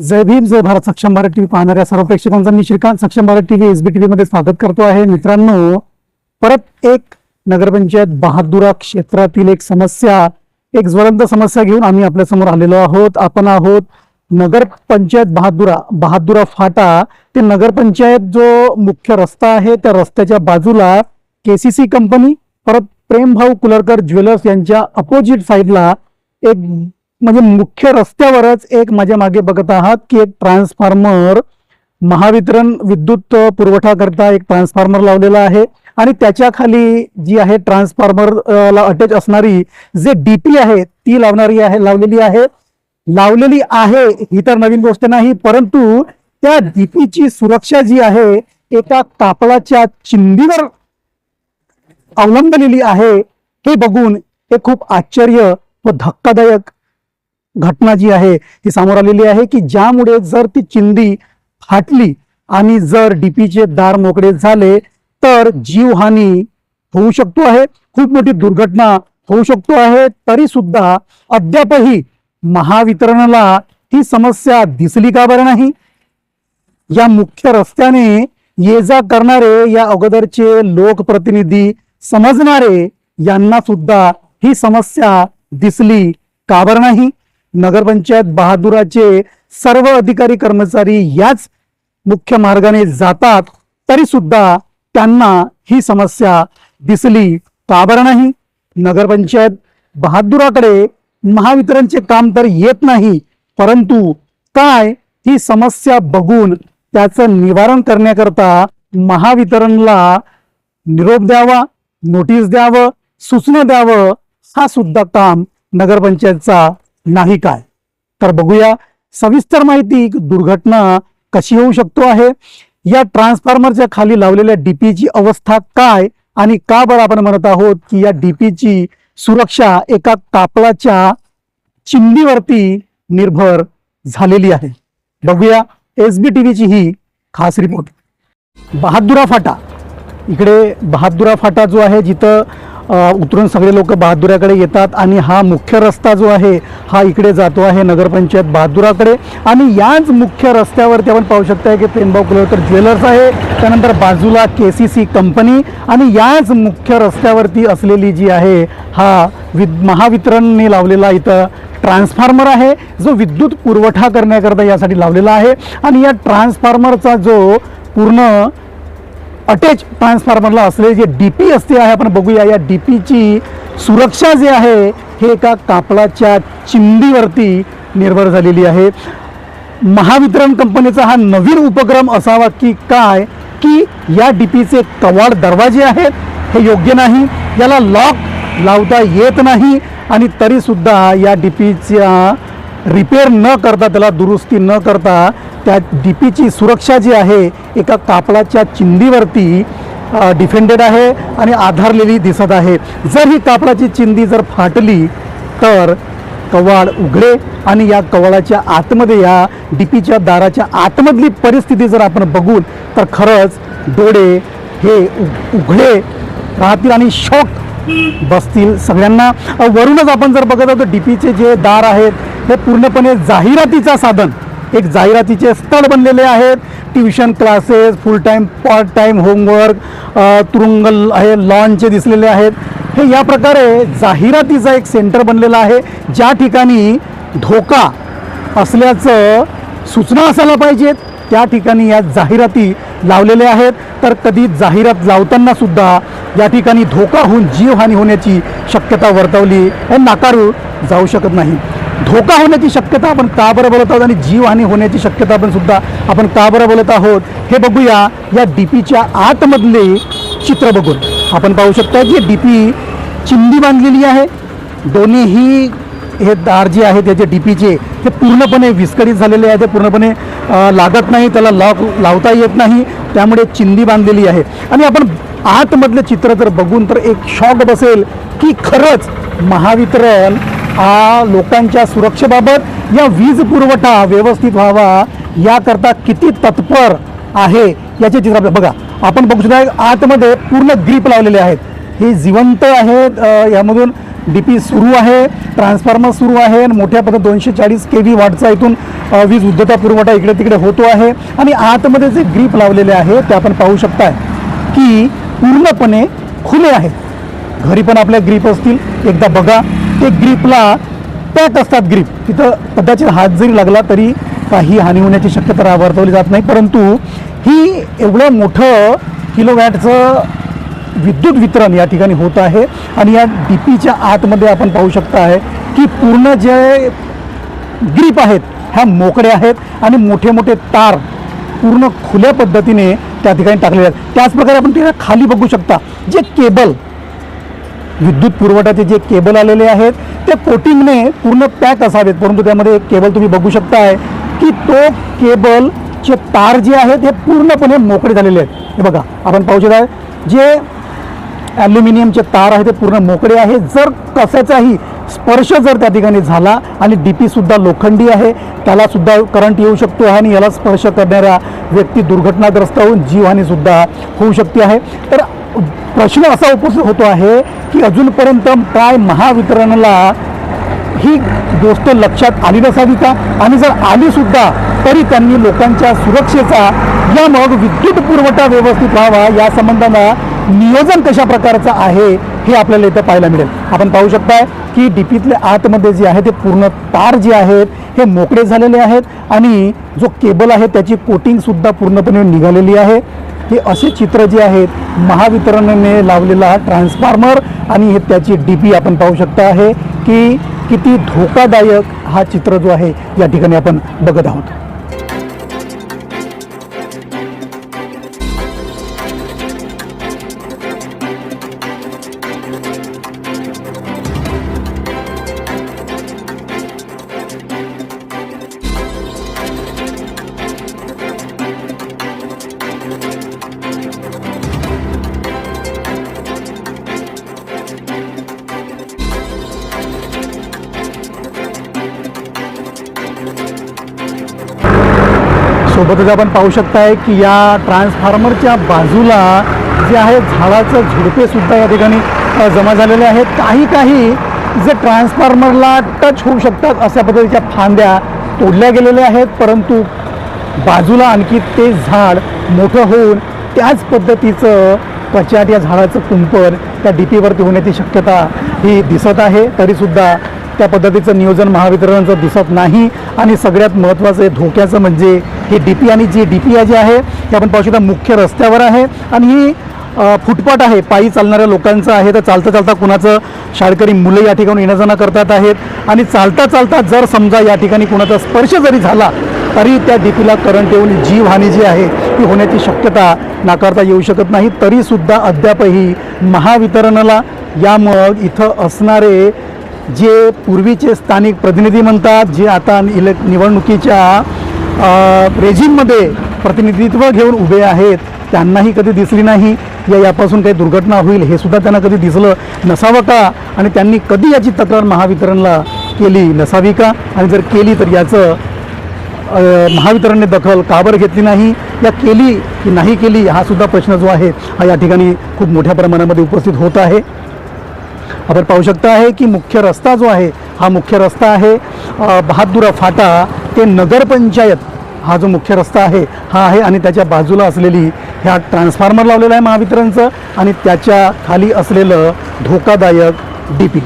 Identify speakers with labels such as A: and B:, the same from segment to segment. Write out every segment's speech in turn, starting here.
A: जय भीम जय भारत सक्षम भारत टीव्ही पाहणाऱ्या सर्व प्रेक्षकांचा मी Shrikant Saksham Bharat TV SB TV मध्ये स्वागत करतो आहे. मित्रांनो परत एक नगरपंचायत बहादुरा क्षेत्रातील एक समस्या एक ज्वलंत समस्या घेऊन आम्ही आपल्यासमोर आलेलो आहोत. आपण आहोत नगरपंचायत बहादुरा बहादुरा फाटा. ते नगरपंचायत जो मुख्य रस्ता आहे त्या रस्त्याच्या बाजूला केसीसी कंपनी परत प्रेमभाऊ कुलरकर ज्वेलर्स यांच्या अपोजिट साईडला एक म्हणजे मुख्य रस्त्यावरच एक माझ्या मागे बघत आहात की एक ट्रान्सफॉर्मर महावितरण विद्युत पुरवठा करता एक ट्रान्सफॉर्मर लावलेला आहे. आणि त्याच्याखाली जी आहे ट्रान्सफॉर्मर ला अटॅच असणारी जे डीपी आहे ती लावणारी आहे लावलेली आहे. लावलेली आहे ही तर नवीन गोष्ट नाही परंतु त्या डीपीची सुरक्षा जी आहे एका कापडाच्या चिंधीवर अवलंबलेली आहे. हे बघून हे खूप आश्चर्य व धक्कादायक घटना जी आहे ती समोर आलेली आहे की ज्यामुळे जर ती चिंदी फाटली आणि जर डीपीचे दार मोकळे झाले तर जीवहानी होऊ शकतो आहे. खूप मोठी दुर्घटना होऊ शकतो आहे. तरी सुद्धा अद्यापही महावितरणाला ही समस्या दिसली का बरं नाही? या मुख्य रस्त्याने ये जा करणारे या अगोदरचे लोकप्रतिनिधी समजणारे यांना सुद्धा ही समस्या दिसली का बरं नाही? नगरपंचायत बहादुराचे सर्व अधिकारी कर्मचारी याच मुख्य मार्गाने जातात तरी सुद्धा त्यांना ही समस्या दिसली का बरं नाही? नगरपंचायत बहादुराकडे महावितरणचे काम तर येत नाही परंतु काय ही समस्या बघून त्याचं निवारण करण्याकरता महावितरणला निरोप द्यावा नोटीस द्यावं सूचना द्यावं हा सुद्धा काम नगरपंचायतचा नाही काय? तर बघूया. सविस्तर माहिती दुर्घटना कशी होऊ शकतो आहे? या ट्रान्सफॉर्मरच्या खाली लावलेल्या डीपीची अवस्था काय? आणि का बरं आपण म्हणत आहोत की या डीपीची सुरक्षा एका कापडाच्या चिमणीवरती निर्भर झालेली आहे? बघूया. एस बी टी व्हीची ही खास रिपोर्ट. बहादुरा फाटा. इकडे बहादुरा फाटा जो आहे जिथं उतरून सगळे लोक बहादुराकडे येतात आणि हा मुख्य रस्ता जो आहे हा इकडे जातो आहे नगरपंचायत बहादुराकडे. आणि याच मुख्य रस्त्यावरती आपण पाहू शकता की प्रेमभाऊ कुलवकर ज्वेलर्स आहे त्यानंतर बाजूला के सी सी कंपनी आणि याच मुख्य रस्त्यावरती असलेली जी आहे हा विद महावितरणने लावलेला इथं ट्रान्सफॉर्मर आहे जो विद्युत पुरवठा करण्याकरता यासाठी लावलेला आहे. आणि या ट्रान्सफॉर्मरचा जो पूर्ण अटॅच ट्रान्सफॉर्मरला असलेली जे डी पी असते आहे आपण बघूया. या डी पीची सुरक्षा जी आहे हे एका कापडाच्या चिंदीवरती निर्भर झालेली आहे. महावितरण कंपनीचा हा नवीन उपक्रम असावा की काय? की या डी पीचे कवाड दरवाजे आहेत हे योग्य नाही याला लॉक लावता येत नाही आणि तरीसुद्धा या डी पीच्या रिपेअर न करता त्याला दुरुस्ती न करता त्या डीपीची सुरक्षा जी आहे एका कापडाच्या चिंदीवरती डिफेंडेड आहे आणि आधारलेली दिसत आहे. जर ही कापडाची चिंदी जर फाटली तर कवाड उघडे आणि या कवाडाच्या आतमध्ये या डीपीच्या दाराच्या आतमधली परिस्थिती जर आपण बघून तर खरंच डोळे हे उघडे राहतील आणि शॉक बसतील सगळ्यांना. वरूनच आपण जर बघत आहोत डीपीचे जे दार आहेत हे पूर्णपणे जाहिरातीचा साधन. एक जाहिरातीचे स्थळ बनलेले आहेत. Tuition classes full time part time homework तुरुंग आहे लॉनचे दिसलेले आहेत. हे या प्रकारे जाहिरातीचा एक सेंटर बनलेलं आहे. ज्या ठिकाणी धोका असल्याचं सूचना असायला पाहिजेत त्या ठिकाणी या जाहिराती लावलेल्या आहेत. तर कधी जाहिरात लावताना सुद्धा या ठिकाणी धोका होऊन जीवहानी होण्याची शक्यता वर्तवली हे नाकारू जाऊ शकत नाही. धोका होण्याची शक्यता आपण का बरं बोलत आहोत आणि जीवहानी होण्याची शक्यता आपण सुद्धा आपण का बरं बोलत आहोत हे बघूया या डीपीच्या आतमधले चित्र बघून. आपण पाहू शकता की डीपी चिंदी बांधलेली आहे. दोन्हीही हे दार जे आहे त्याचे डीपीचे ते पूर्णपणे विस्कळीत झालेले आहे ते पूर्णपणे लागत नाही त्याला लॉक लावता येत नाही त्यामुळे चिंदी बांधलेली आहे. आणि आपण आतमधलं चित्र जर बघून तर एक शॉक बसेल की खरंच महावितरण हा लोकांच्या सुरक्षेबाबत या वीज पुरवठा व्यवस्थित व्हावा याकरता किती तत्पर आहे याचे चित्र बघा. आपण बघू शकता आतमध्ये पूर्ण ग्रीप लावलेले आहेत. हे जिवंत आहेत यामधून डी पी सुरू आहे ट्रान्सफॉर्मर सुरू आहे आणि मोठ्या पद्धत दोनशे चाळीस के व्ही वाटचा इथून वीज उद्धता पुरवठा इकडे तिकडे होतो आहे. आणि आतमध्ये जे ग्रीप लावलेले आहे ते आपण पाहू शकताय की पूर्णपणे खुले आहेत. घरी पण आपल्या ग्रीप असतील. एकदा बघा. ते ग्रीपला पॅक असतात ग्रीप. तिथं कदाचित हात जरी लागला तरी काही हानी होण्याची शक्यता वर्तवली जात नाही. परंतु ही एवढं मोठं किलोवॅटचं विद्युत वितरण या ठिकाणी होत आहे आणि या डी पीच्या आतमध्ये आपण पाहू शकता आहे की पूर्ण जे ग्रीप आहेत ह्या मोकड्या आहेत आणि मोठे मोठे तार पूर्ण खुल्या पद्धतीने त्या ठिकाणी टाकलेले आहेत. त्याचप्रकारे आपण तिथे खाली बघू शकता जे केबल विद्युत पुरवठ्याचे जे केबल आलेले आहेत ते कोटिंगने पूर्ण पॅक असावेत. परंतु त्यामध्ये एक केबल तुम्ही बघू शकताय की तो केबलचे तार जे आहेत हे पूर्णपणे मोकळे झालेले आहेत. हे बघा आपण पाहू शकता जे ॲल्युमिनियमचे तार आहे ते पूर्ण मोकळे आहे. जर कशाचाही स्पर्श जर त्या ठिकाणी झाला आणि डी पीसुद्धा लोखंडी आहे त्यालासुद्धा करंट येऊ शकतो आहे आणि याला स्पर्श करणाऱ्या व्यक्ती दुर्घटनाग्रस्त होऊन जीवहानीसुद्धा होऊ शकते आहे. तर प्रश्न असा उपस्थित होतो आहे की अजूनपर्यंत काय महावितरणला ही गोष्ट लक्षात आली नसावी का? आणि जर आलीसुद्धा तरी त्यांनी लोकांच्या सुरक्षेचा या मग विद्युत पुरवठा व्यवस्थित व्हावा या संबंधानं नियोजन कशा प्रकारचं आहे हे आपल्याला इथं पाहायला मिळेल. आपण पाहू शकताय की डीपीतले आतमध्ये जे आहे ते पूर्ण तार जे आहेत हे मोकळे झालेले आहेत आणि जो केबल आहे त्याची कोटिंगसुद्धा पूर्णपणे निघालेली आहे. हे असे चित्र जे आहेत महावितरणने लावलेला हा ट्रान्सफॉर्मर आणि हे त्याची डी पी आपण पाहू शकता आहे की किती धोकादायक हा चित्र जो आहे या ठिकाणी आपण बघत आहोत. सोबतच आपण पाहू शकताय की या ट्रान्सफॉर्मरच्या बाजूला जे आहे झाडाचं झुडपे सुद्धा या ठिकाणी जमा झालेले आहेत. काही काही जे ट्रान्सफॉर्मरला टच होऊ शकतात अशा पद्धतीच्या फांद्या तोडल्या गेलेल्या आहेत. परंतु बाजूला आणखी ते झाड मोठं होऊन त्याच पद्धतीचं पचाट या झाडाचं कुंपण त्या डी पीवरती होण्याची शक्यता ही दिसत आहे. तरीसुद्धा त्या पद्धतीचं नियोजन महावितरणचं दिसत नाही. आणि सगळ्यात महत्त्वाचं आहे धोक्याचं म्हणजे हे डी पी आणि जी डी पी जे आहे ते आपण पाहू शकता मुख्य रस्त्यावर आहे. आणि ही फुटपाथ आहे. पायी चालणाऱ्या लोकांचं आहे. तर चालता चालता कुणाचं? शाळकरी मुलं या ठिकाणी येणं जाणं करतात आहेत. आणि चालता चालता जर समजा या ठिकाणी कुणाचा स्पर्श जरी झाला तरी त्या डीपीला करंट येऊन जीवहानी जी आहे ती होण्याची शक्यता नाकारता येऊ शकत नाही. तरीसुद्धा अद्यापही महावितरणाला यामुळं इथं असणारे जे पूर्वीचे स्थानिक प्रतिनिधी म्हणतात जे आता इले निवडणुकीच्या रेजिममध्ये प्रतिनिधित्व घेऊन उभे आहेत त्यांनाही कधी दिसली नाही. या यापासून काही दुर्घटना होईल हे सुद्धा त्यांना कधी दिसलं नसावं का? आणि त्यांनी कधी याची तक्रार महावितरणला केली नसावी का? आणि जर केली तर याचं महावितरणने दखल का बरं घेतली नाही? या केली की नाही केली? हा सुद्धा प्रश्न जो आहे हा या ठिकाणी खूप मोठ्या प्रमाणामध्ये उपस्थित होत आहे. आपण पाहू शकता आहे की मुख्य रस्ता जो आहे हा मुख्य रस्ता आहे बहादुरा फाटा ते नगरपंचायत हा जो मुख्य रस्ता आहे हा आहे आणि त्याच्या बाजूला असलेली ह्या ट्रान्सफॉर्मर लावलेला आहे महावितरणचं आणि त्याच्याखाली असलेलं धोकादायक डी पी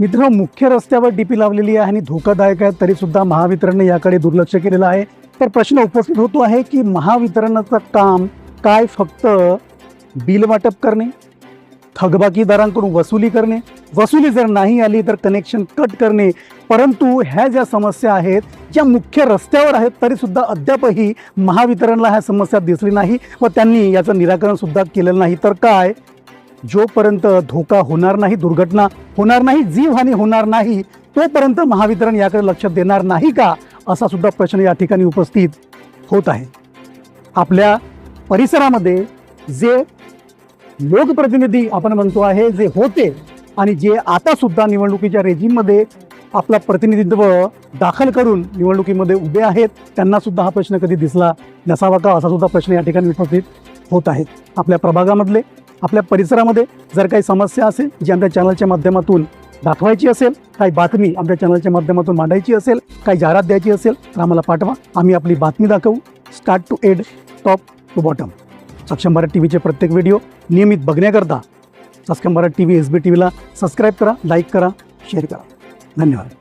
A: मित्र मुख्य रस्त्यावर डीपी लावलेली आहे आणि धोकादायक आहे तरीसुद्धा महावितरणने याकडे दुर्लक्ष केलेलं आहे. तर प्रश्न उपस्थित होतो आहे की महावितरणाचं काम काय फक्त बिल वाटप करणे थकबाकीदारांकडून वसुली करणे वसुली जर नाही आली तर कनेक्शन कट करणे परंतु ह्या ज्या समस्या आहेत ज्या मुख्य रस्त्यावर आहेत तरीसुद्धा अद्यापही महावितरणला ह्या समस्या दिसली नाही व त्यांनी याचं निराकरण सुद्धा केलेलं नाही. तर काय? जोपर्यंत धोका होणार नाही दुर्घटना होणार नाही जीवहानी होणार नाही तोपर्यंत महावितरण याकडे लक्ष देणार नाही का? असा सुद्धा प्रश्न या ठिकाणी उपस्थित होत आहे. आपल्या परिसरामध्ये जे लोकप्रतिनिधी आपण म्हणतो आहे जे होते आणि जे आता सुद्धा निवडणुकीच्या रेजिममध्ये आपला प्रतिनिधित्व दाखल करून निवडणुकीमध्ये उभे आहेत त्यांना सुद्धा हा प्रश्न कधी दिसला नसावा का? असा सुद्धा प्रश्न या ठिकाणी उपस्थित होत आहेत. आपल्या प्रभागामधले आपल्या परिसरामध्ये जर काही समस्या असेल जी आमच्या चॅनलच्या माध्यमातून दाखवायची असेल काही बातमी आमच्या चॅनलच्या माध्यमातून मांडायची असेल काही जाहिरात द्यायची असेल तर आम्हाला पाठवा. आम्ही आपली बातमी दाखवू. Start to end top to bottom Saksham Bharat T व्हीचे प्रत्येक व्हिडिओ नियमित बघण्याकरता Saksham Bharat T V S B T व्हीला subscribe करा लाईक करा शेअर करा. धन्यवाद.